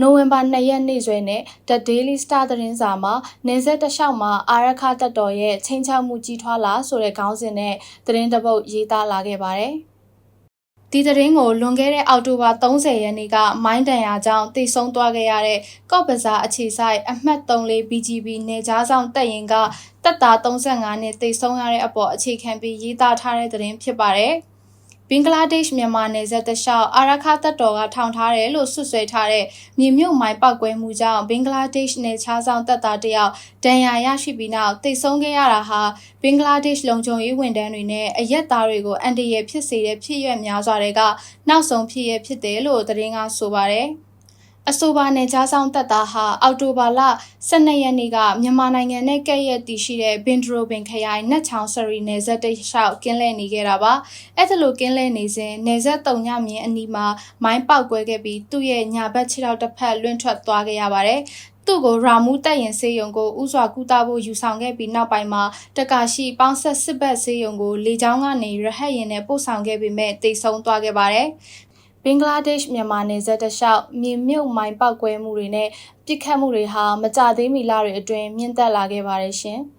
နိုဝင်ဘာ2ရက်နေ့စွဲနဲ့ The Daily Star သတင်းစာမှာနေဆက်တစ်လျှောက်မှာအာရခတပ်တော်ရဲ့ချင်းချောက်မှုကြီးထွားလာဆိုတဲ့ခေါင်းစဉ်နဲ့သတင်းတစ်ပုဒ်ရေးသားလာခဲ့ပါတယ်။ဒီသတင်းကိုလွန်ခဲ့တဲ့အောက်တိုဘာ30ရက်နေ့ကမိုင်းတန်ရာကြောင့်တိတ်ဆုံးသွားခဲ့ရတဲ့ကော့ပဇာအခြေဆိုင်အမှတ်34 BGB နေကြားဆောင်တပ်ရင်ကတပ်သား35နှစ်တိတ်ဆုံးရတဲ့အပေါ်အခြေခံပြီးရေးသားထားတဲ့သတင်းဖြစ်ပါတယ်။ ဘင်္ဂလားဒေ့ရှ်မြန်မာနယ်စပ်တလျှောက်အာရခတပ်တော်ကထောင်ထားတယ်လို့ဆွဆွဲထားတဲ့မြေမြုပ်မိုင်းပောက်ကွဲမှုကြောင့်ဘင်္ဂလားဒေ့ရှ်နယ်ခြားဆောင်တပ်သားတယောက်ဒဏ်ရာရရှိပြီးနောက်တိတ်ဆုံးခဲ့ရတာဟာဘင်္ဂလားဒေ့ရှ်လုံခြုံရေးဝန်ထမ်းတွေနဲ့အရက်သားတွေကိုအန်တရယ်ဖြစ်စေတဲ့ဖြစ်ရွက်များစွာတွေကနောက်ဆုံးဖြစ်ရဖြစ်တယ်လို့သတင်းကဆိုပါတယ်။ အဆိုပါနယ်ခြားဆောင်တပ်သားဟာအောက်တိုဘာလ12ရက်နေ့ကမြန်မာနိုင်ငံနဲ့ကဲ့ရဲ့တည်ရှိတဲ့ဘင်ဒရိုဘင်ခရိုင်နတ်ချောင်းဆရီနယ်စပ်တိတ်လျှောက်ကင်းလဲနေခဲ့တာပါအဲ့ဒါလိုကင်းလဲနေစဉ်နယ်စပ်တုံညမြင်အနီးမှာမိုင်းပေါက်ကွဲခဲ့ပြီးသူ့ရဲ့ညာဘက်ခြေထောက်တစ်ဖက်လွင့်ထွက်သွားခဲ့ရပါတယ်သူ့ကိုရာမူးတက်ရင်စေယုံကိုဥစွာကူတာဖို့ယူဆောင်ခဲ့ပြီးနောက်ပိုင်းမှာတကာရှိပေါင်းဆက်စစ်ဘက်စေယုံကိုလေကြောင်းကနေရဟတ်ရင်နဲ့ပို့ဆောင်ခဲ့ပေမဲ့တိတ်ဆုံးသွားခဲ့ပါတယ်ဘ င်္ဂလားဒေ့ရှ်မြန်မာနယ်စပ်တလျှောက်မြေမြုပ်မိုင်းပောက်ကွဲမှုတွေနဲ့ပြစ်ခတ်မှုတွေဟာမကြသေးမီလတွေအတွင်းမြင့်တက်လာခဲ့ပါတယ်ရှင်။